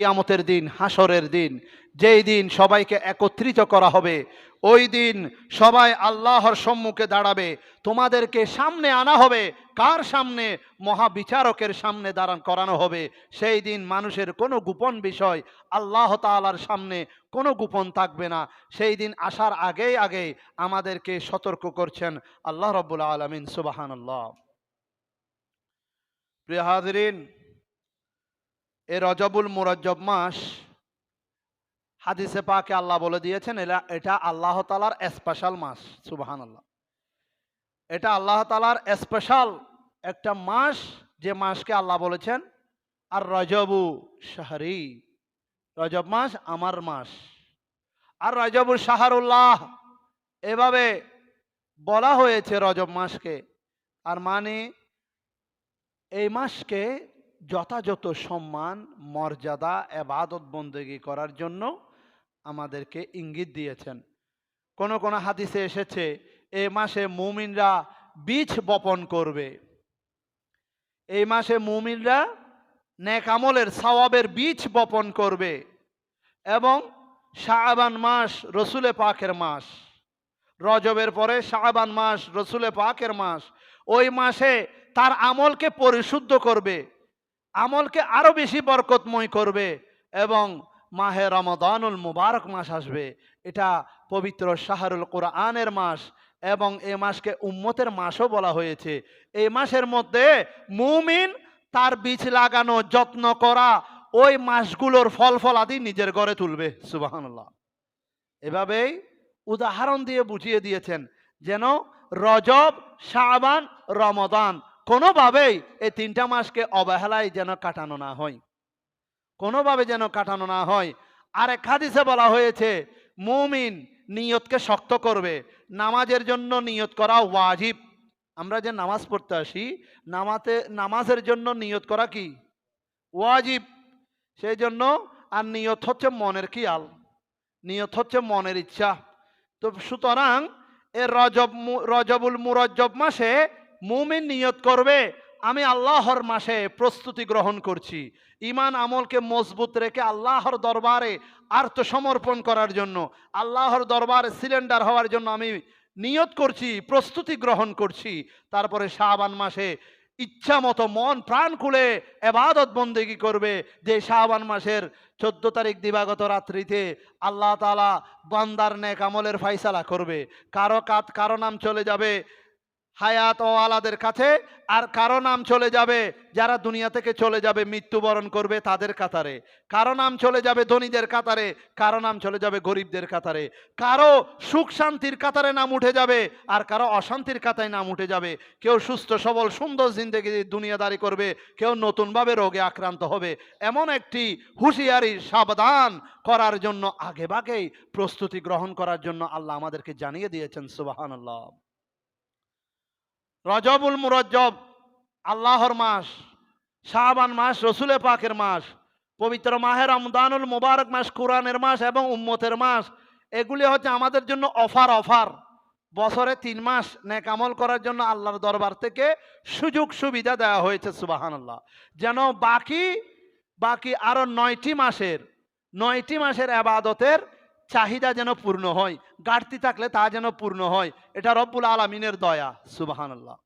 কিয়ামতের দিন হাসরের দিন, যেই দিন সবাইকে একত্রিত করা হবে, ওই দিন সবাই আল্লাহর সম্মুখে দাঁড়াবে, তোমাদেরকে সামনে আনা হবে, কার সামনে? মহাবিচারকের সামনে দাঁড়ান করানো হবে। সেই দিন মানুষের কোনো গোপন বিষয় আল্লাহ তাআলার সামনে কোনো গোপন থাকবে না। সেই দিন আসার আগেই আগেই আমাদেরকে সতর্ক করছেন আল্লাহ রব্বুল আলমিন সুবাহান আল্লাহ প্রিয় হাজরিন এ রজবুল মুরজ্জব মাস হাদিসে পাকে আল্লাহ বলে দিয়েছেন এটা আল্লাহ তালার স্পেশাল মাস সুবাহান আল্লাহ এটা আল্লাহ তালার স্পেশাল একটা মাস, যে মাসকে আল্লাহ বলেছেন, আর রজবু শাহরি। রজব মাস আমার মাস। আর রজবুল শাহরুল্লাহ, এভাবে বলা হয়েছে রজব মাসকে। আর মানে এই মাসকে যথাযথ সম্মান, মর্যাদা, এবাদত বন্দেগি করার জন্য আমাদেরকে ইঙ্গিত দিয়েছেন। কোন কোন হাদিসে এসেছে, এ মাসে মুমিনরা বীজ বপন করবে। এই মাসে মুমিনরা নেক আমলের সওয়াবের বীজ বপন করবে এবং শাহবান মাস রসুলে পাকের মাস। রজবের পরে শাহবান মাস রসুলে পাকের মাস। ওই মাসে তার আমলকে পরিশুদ্ধ করবে। আমলকে আরও বেশি বরকতময় করবে এবং মাহে রমদানুল মুবারক মাস আসবে। এটা পবিত্র শাহরুল কোরআনের মাস এবং এ মাসকে উম্মতের মাসও বলা হয়েছে। এই মাসের মধ্যে মুমিন তার বীজ লাগানো, যত্ন করা, ওই মাসগুলোর ফল ফলাদি নিজের ঘরে তুলবে। সুবাহান্লাহ এভাবেই উদাহরণ দিয়ে বুঝিয়ে দিয়েছেন যেন রজব, শাবান, রমদান কোনোভাবেই এই তিনটা মাসকে অবহেলায় যেন কাটানো না হয়। কোনোভাবে যেন কাটানো না হয়। আর এক হাদিসে বলা হয়েছে, মুমিন নিয়তকে শক্ত করবে, নামাজের জন্য নিয়ত করা ওয়াজিব। আমরা যে নামাজ পড়তে আসি, নামাতে, নামাজের জন্য নিয়ত করা কি? ওয়াজিব। সেই জন্য আর নিয়ত হচ্ছে মনের খেয়াল, নিয়ত হচ্ছে মনের ইচ্ছা। তো সুতরাং এ রজব রজবুল মুরজ্জব মাসে মুমিন নিয়ত করবে, আমি আল্লাহর মাসে প্রস্তুতি গ্রহণ করছি। ইমান আমলকে মজবুত রেখে আল্লাহর দরবারে আত্মসমর্পণ করার জন্য, আল্লাহর দরবারে সিলিন্ডার হওয়ার জন্য আমি নিয়ত করছি, প্রস্তুতি গ্রহণ করছি। তারপরে শাবান মাসে ইচ্ছা মতো মন, প্রাণ খুলে এবাদত বন্দেগি করবে যে শাবান মাসের চোদ্দ তারিখ দিবাগত রাত্রিতে আল্লাহ তালা বান্দার নেক আমলের ফাইসালা করবে। কারও কাত, কারও নাম চলে যাবে হায়াত ও আলাদের কাছে, আর কারও নাম চলে যাবে, যারা দুনিয়া থেকে চলে যাবে, মৃত্যুবরণ করবে তাদের কাতারে। কারও নাম চলে যাবে ধনীদের কাতারে, কারও নাম চলে যাবে গরিবদের কাতারে। কারও সুখ শান্তির কাতারে নাম উঠে যাবে, আর কারও অশান্তির কাতায় নাম উঠে যাবে। কেউ সুস্থ, সবল, সুন্দর জিন্দগি দুনিয়াদারি করবে, কেউ নতুনভাবে রোগে আক্রান্ত হবে। এমন একটি হুঁশিয়ারি সাবধান করার জন্য আগেভাগেই প্রস্তুতি গ্রহণ করার জন্য আল্লাহ আমাদেরকে জানিয়ে দিয়েছেন সুবাহান আল্লাহ রজবুল মুরজ্জব, আল্লাহর মাস শাহবান মাস, রসুলে পাকের মাস, পবিত্র মাহের রমদানুল মুবারক মাস, কোরআনের মাস এবং উম্মতের মাস, এগুলি হচ্ছে আমাদের জন্য অফার অফার। বছরে তিন মাস নেক আমল করার জন্য আল্লাহর দরবার থেকে সুযোগ, সুবিধা দেওয়া হয়েছে সুবাহান আল্লাহ যেন বাকি বাকি আরও নয়টি মাসের নয়টি মাসের আবাদতের চাহিদা যেন পূর্ণ হয়, ঘাটতি থাকলে তা যেন পূর্ণ হয়। এটা রব্বুল আলমিনের দয়া সুবাহান আল্লাহ